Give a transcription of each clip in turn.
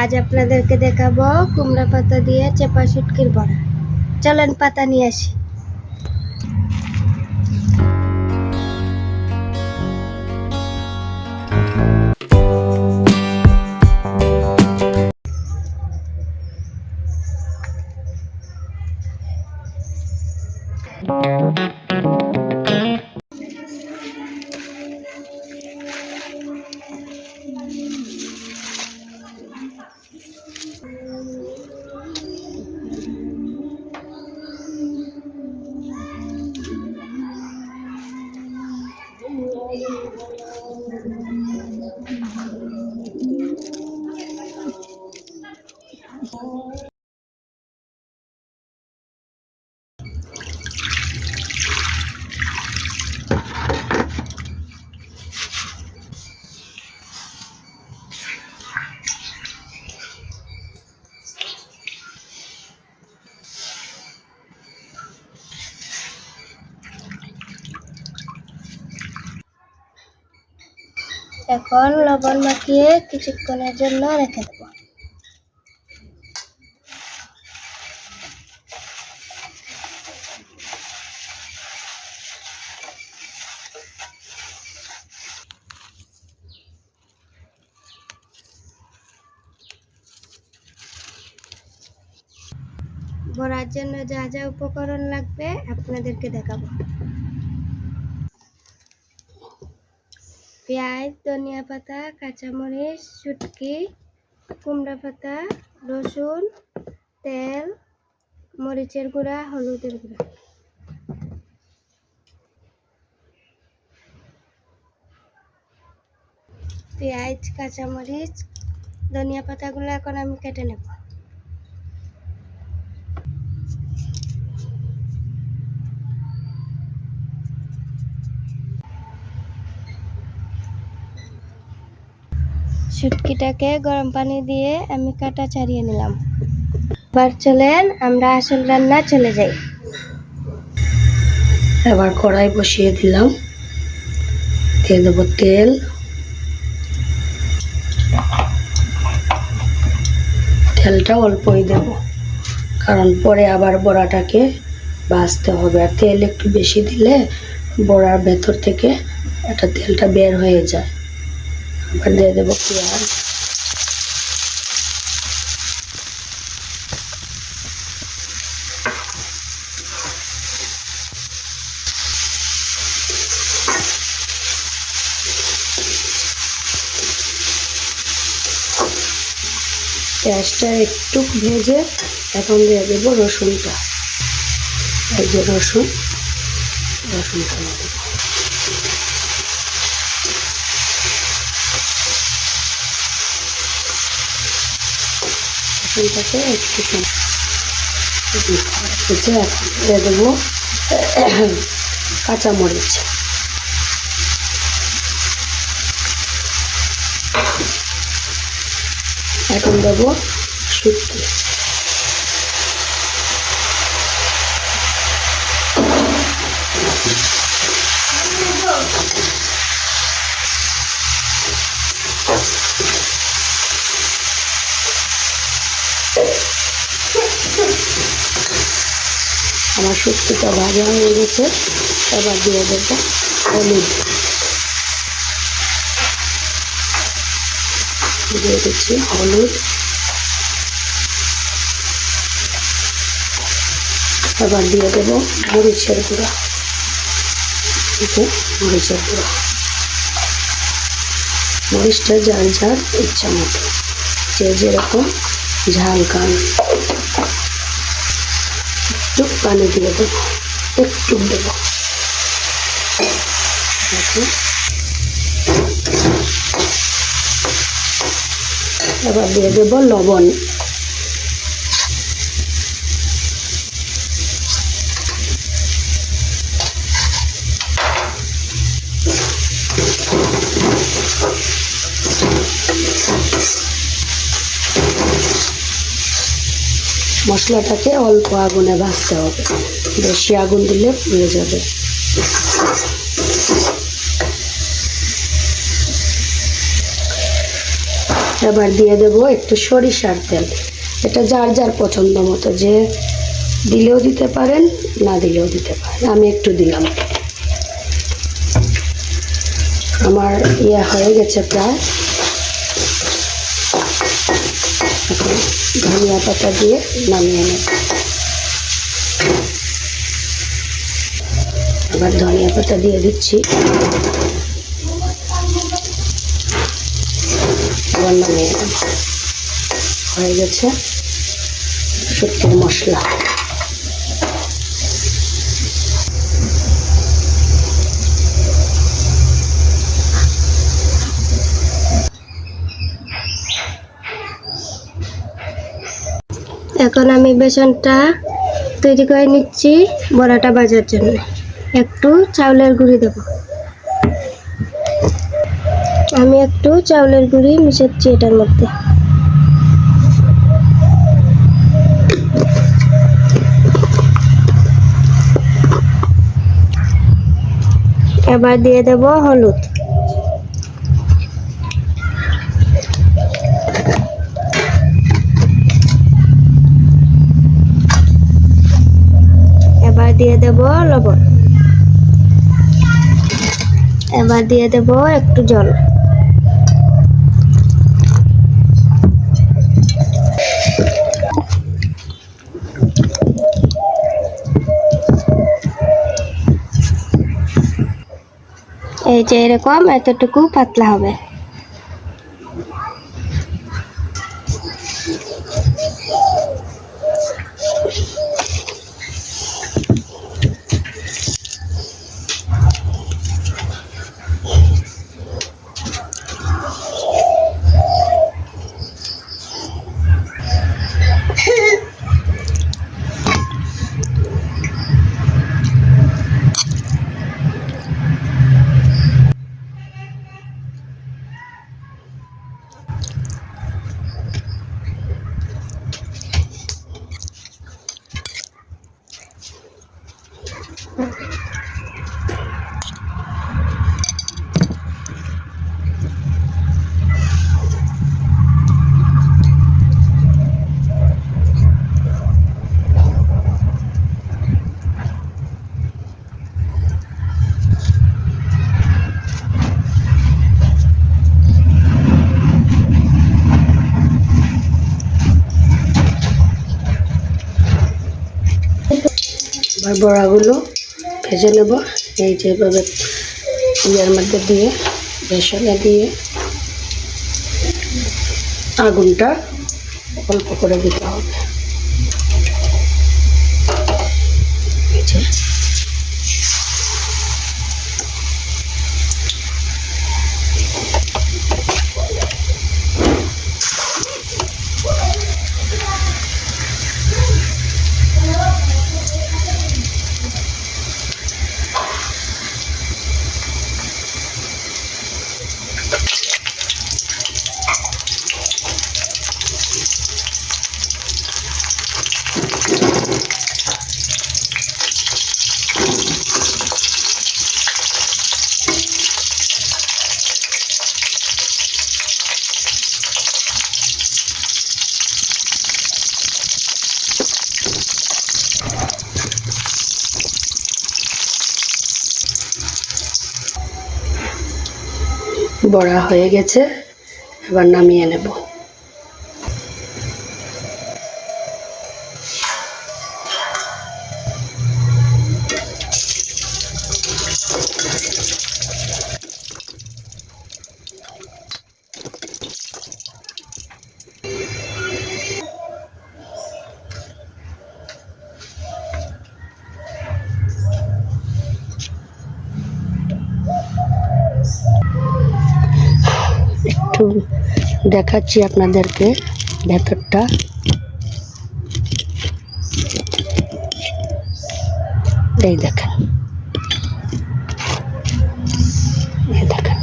আজ আপনাদেরকে দেখাবো কুমড়া পাতা দিয়ে চেপা শুটকির বড়া। চলেন পাতা নিয়ে আসি। এখন লবণ মাখিয়ে কিছুক্ষণের জন্য রেখে দেবো। বড়ার জন্য যা যা উপকরণ লাগবে আপনাদেরকে দেখাবো। পেঁয়াজ, ধনিয়া পাতা, কাঁচামরিচ, শুটকি, কুমড়া পাতা, রসুন, তেল, মরিচের গুঁড়া, হলুদের গুঁড়া। পেঁয়াজ, কাঁচামরিচ, ধনিয়া পাতাগুলো এখন আমি কেটে নেব। শুটকিটাকে গরম পানি দিয়ে আমি কাটা ছাড়িয়ে নিলাম। এবার চলেন আমরা আসল রান্না চলে যাই। এবার কড়াই বসিয়ে দিলাম। দিয়ে দেবো তেল। তেলটা অল্পই দেব, কারণ পরে আবার বড়াটাকে ভাজতে হবে। আর তেল একটু বেশি দিলে বড়ার ভেতর থেকে একটা তেলটা বের হয়ে যায়। আবার দিয়ে দেবো পেঁয়াজ পেঁয়াজটা একটু ভেজে এখন দিয়ে দেবো রসুনটা। এই যে রসুন, রসুনটা দিয়ে একটু ভেজে এখন দেবো কাঁচামরিচ। এখন দেবো শুটকি। আমার শুটকিটা ভাজা হয়ে গেছে। এবার দিয়ে দেবো হলুদ। দিয়ে দিচ্ছি হলুদ। এবার দিয়ে দেবো মরিচের গুঁড়া। মরিচের গুঁড়া। মরিচটা যার যার ইচ্ছা মতো। যে যেরকম ঝাল খান। একটু পানি দিয়ে দেব একটু দেব। এবার দিয়ে দেব লবণ। মশলাটাকে অল্প আগুনে ভাজতে হবে। বেশি আগুন দিলে পুড়ে যাবে। এবার দিয়ে দেব একটু সরিষার তেল। এটা যার যার পছন্দ মতো, যে দিলেও দিতে পারেন, না দিলেও দিতে পারেন। আমি একটু দিলাম। আমার ইয়ে হয়ে গেছে প্রায়। ধনিয়া পাতা দিয়ে নামিয়ে নেব। আবার ধনিয়া পাতা দিয়ে দিচ্ছি। আবার নামিয়ে নেব। হয়ে গেছে শুক্তির মশলা। এখন আমি বেসনটা তৈরি করে নিচ্ছি বড়াটা ভাজার জন্য। একটু চাউলের গুঁড়ি দেব। আমি একটু চাউলের গুঁড়ি মিশাচ্ছি এটার মধ্যে। এবার দিয়ে দেব হলুদ। দিয়ে দেব লবণ। এবার দিয়ে দেব একটু জল। এই যে এরকম এতটুকু পাতলা হবে। বড়াগুলো ভেজে নেব। এই যেভাবে ইয়ের মধ্যে দিয়ে, বেসনে দিয়ে আগুনটা অল্প করে দিতে হবে। বড়া হয়ে গেছে এবার নামিয়ে নেব। একটু দেখাচ্ছি আপনাদেরকে ভেতরটা। এই দেখেন। ভেতরটা।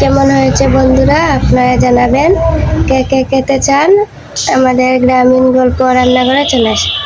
কেমন হয়েছে বন্ধুরা? আপনারা জানাবেন। কে কে খেতে চান? আমাদের গ্রামীণ গল্প রান্নাঘরে চলে আসুন